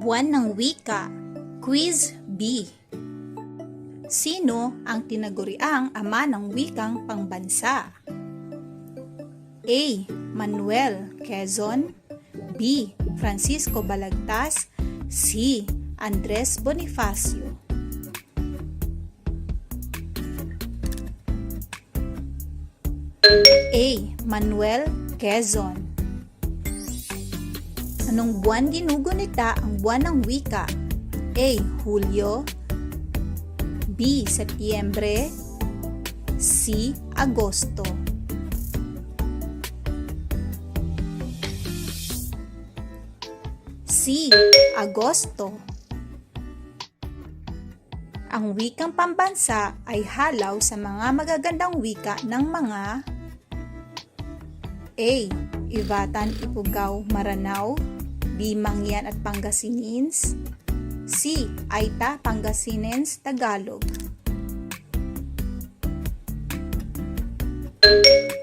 Buwan ng Wika, Quiz B. Sino ang tinaguriang ama ng wikang pangbansa? A. Manuel Quezon B. Francisco Balagtas C. Andres Bonifacio A. Manuel Quezon Anong buwan ginugunita ang buwan ng wika? A. Hulyo B. Setyembre C. Agosto C. Agosto Ang wikang pambansa ay halaw sa mga magagandang wika ng mga A. Ivatan, Ipugaw, Maranao B. Mangyan at Pangasinins C. Aita, Pangasinens, Tagalog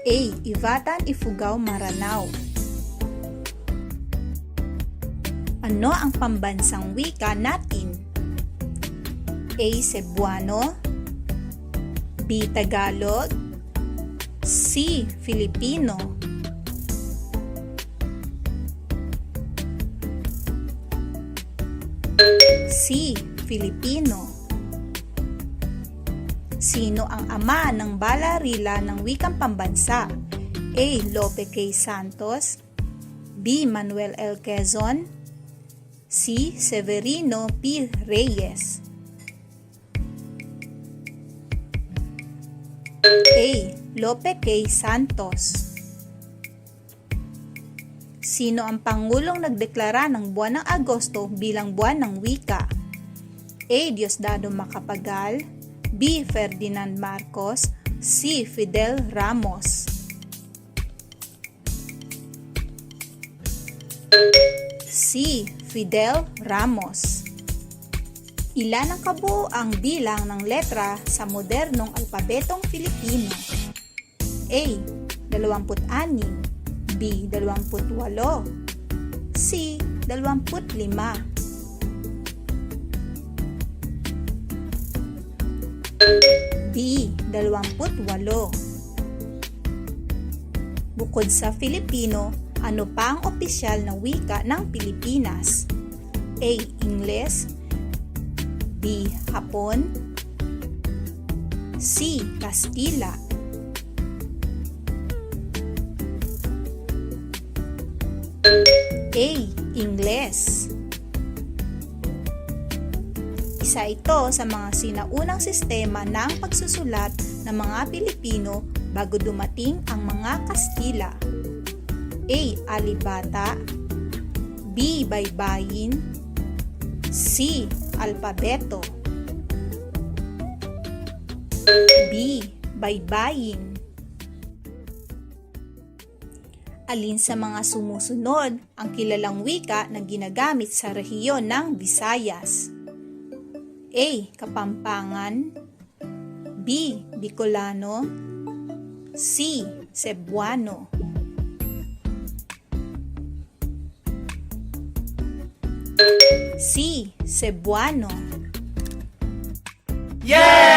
A. Ivatan, Ifugao, Maranao Ano ang pambansang wika natin? A. Cebuano B. Tagalog C. Filipino C. Filipino Sino ang ama ng balarila ng wikang pambansa? A. Lope K. Santos B. Manuel L. Quezon C. Severino P. Reyes A. Lope K. Santos Sino ang Pangulong nagdeklara ng buwan ng Agosto bilang buwan ng wika? A. Diosdado Macapagal B. Ferdinand Marcos C. Fidel Ramos C. Fidel Ramos Ilan ang kabuoang bilang ng letra sa modernong alpabetong Filipino? A. 26 B. 28 C. 25 B. 28 Bukod sa Filipino, ano pa ang opisyal na wika ng Pilipinas? A. Ingles B. Hapon C. Kastila A. Ingles Isa ito sa mga sinaunang sistema ng pagsusulat ng mga Pilipino bago dumating ang mga Kastila. A. Alibata B. Baybayin C. Alpabeto B. Baybayin Alin sa mga sumusunod ang kilalang wika na ginagamit sa rehiyon ng Visayas? A. Kapampangan B. Bicolano C. Cebuano C. Cebuano Yay!